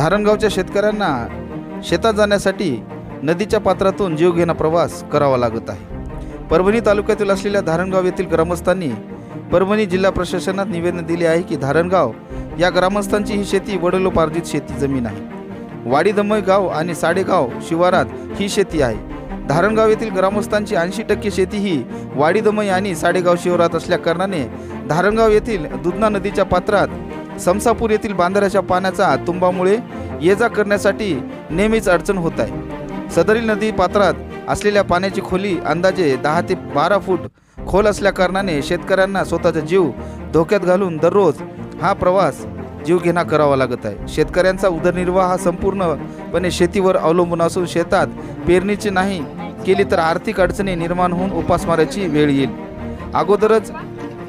धारणगावच्या शेतकऱ्यांना शेतात जाण्यासाठी नदीच्या पात्रातून जीवघेणा प्रवास करावा लागत आहे. परभणी तालुक्यातील असलेल्या धारणगाव येथील ग्रामस्थांनी परभणी जिल्हा प्रशासनात निवेदन दिले आहे की धारणगाव या ग्रामस्थांची ही शेती वडिलोपार्जित शेती जमीन आहे. वाडीदमय गाव आणि साडेगाव शिवारात ही शेती आहे. धारणगाव येथील ग्रामस्थांची ऐंशी टक्के शेती ही वाडीदमय आणि साडेगाव शिवारात असल्या कारणाने धारणगाव येथील दुधना नदीच्या पात्रात समसापूर येथील बांधाऱ्याच्या पाण्याचा तुंबामुळे ये जा करण्यासाठी नेहमीच अडचण होत आहे. सदरील नदी पात्रात असलेल्या पाण्याची खोली अंदाजे दहा ते बारा फूट खोल असल्याकारणाने शेतकऱ्यांना स्वतःचा जीव धोक्यात घालून दररोज हा प्रवास जीवघेणा करावा लागत आहे. शेतकऱ्यांचा उदरनिर्वाह हा संपूर्णपणे शेतीवर अवलंबून असून शेतात पेरणीची नाही केली तर आर्थिक अडचणी निर्माण होऊन उपासमाराची वेळ येईल. अगोदरच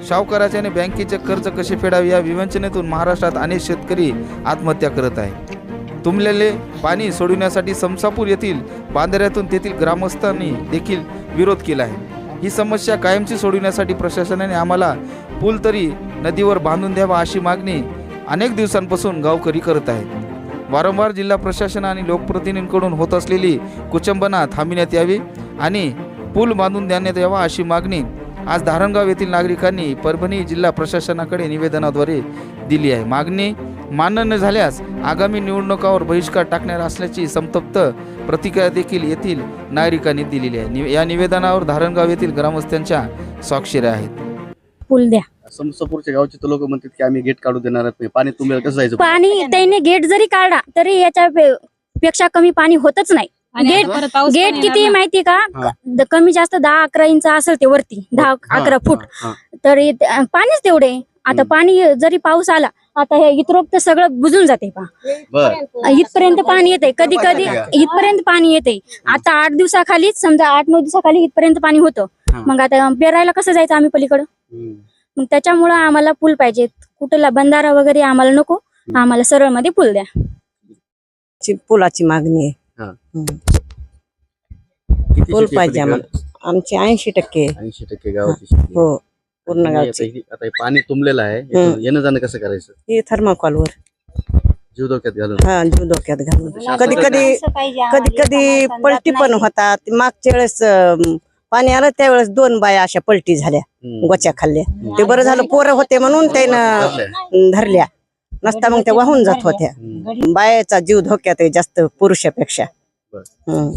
सावकाराचे आणि बँकेचे कर्ज कसे फेडावे या विवंचनेतून महाराष्ट्रात अनेक शेतकरी आत्महत्या करत आहे तुंबलेले पाणी सोडविण्यासाठी समसापूर येथील बांधाऱ्यातून तेथील ग्रामस्थांनी देखील विरोध केला आहे. ही समस्या कायमची सोडविण्यासाठी प्रशासनाने आम्हाला पूल तरी नदीवर बांधून द्यावा अशी मागणी अनेक दिवसांपासून गावकरी करत आहेत. वारंवार जिल्हा प्रशासन आणि लोकप्रतिनिधींकडून होत असलेली कुचंबना थांबविण्यात यावी आणि पूल बांधून देण्यात यावा अशी मागणी आज धारणगाव येथील नागरिकांनी परभणी जिल्हा प्रशासनाकडे निवेदनाद्वारे दिली आहे. मागणी मान्य न झाल्यास आगामी निवडणुकावर बहिष्कार टाकणार असल्याची संतप्त प्रतिक्रिया देखील येथील नागरिकांनी दिलेली आहे. नि- या निवेदनावर धारणगाव येथील ग्रामस्थांच्या स्वाक्षऱ्या आहेत. पूल द्या. समसपूरच्या गावचे तर लोक म्हणतात की आम्ही गेट काढू देणार नाही पाणी तुम्ही कसं जायचं? पाणी त्याने गेट जरी काढला तरी याच्या पे- पेक्षा कमी पाणी होतच नाही. गेट गेट किती माहिती का? हा. कमी जास्त दहा अकरा इंच असेल ते वरती दहा हा, अकरा फूट. हा, हा. तर अं, पाणीच तेवढे आता हम्म. पाणी जरी पाऊस आला आता हे इतरोक्त सगळं बुजून जाते पा बर. इथपर्यंत पाणी येते. कधी कधी? इथपर्यंत पाणी येते. आता आठ दिवसाखालीच समजा आठ नऊ दिवसाखाली इथपर्यंत पाणी होतं. हा. मग आता पेरायला कसं जायचं आम्ही पलीकडं? हम्म. मग त्याच्यामुळं आम्हाला पूल पाहिजे. कुठला बंधारा वगैरे आम्हाला नको. आम्हाला सरळमध्ये पूल द्या. ची पुलाची मागणी आहे. हा. हम्म. किती पूल शेती पाहिजे आम्हाला आमची ऐंशी टक्के आहे. ऐंशी टक्के गावाची शेती आहे. हो पूर्ण आता गावची ही- आता हे पाणी तुंबलेलं आहे येणं जाणं कसं करायचं ही थर्माकॉलवर जीव धोक्यात घालून हा जीव धोक्यात घालून कधी कधी कधी. कधी पलटी पण. होतात मागच्या वेळेस अं, पाणी आलं त्यावेळेस दोन बाया अशा पलटी झाल्या हम्म. गोच्या खाल्ल्या ते बरं झालं पोरं होते म्हणून त्यानं धरल्या. नसता मग त्या वाहून जात होत्या. बायाचा जीव धोक्यात आहे जास्त पुरुषापेक्षा. हम्म.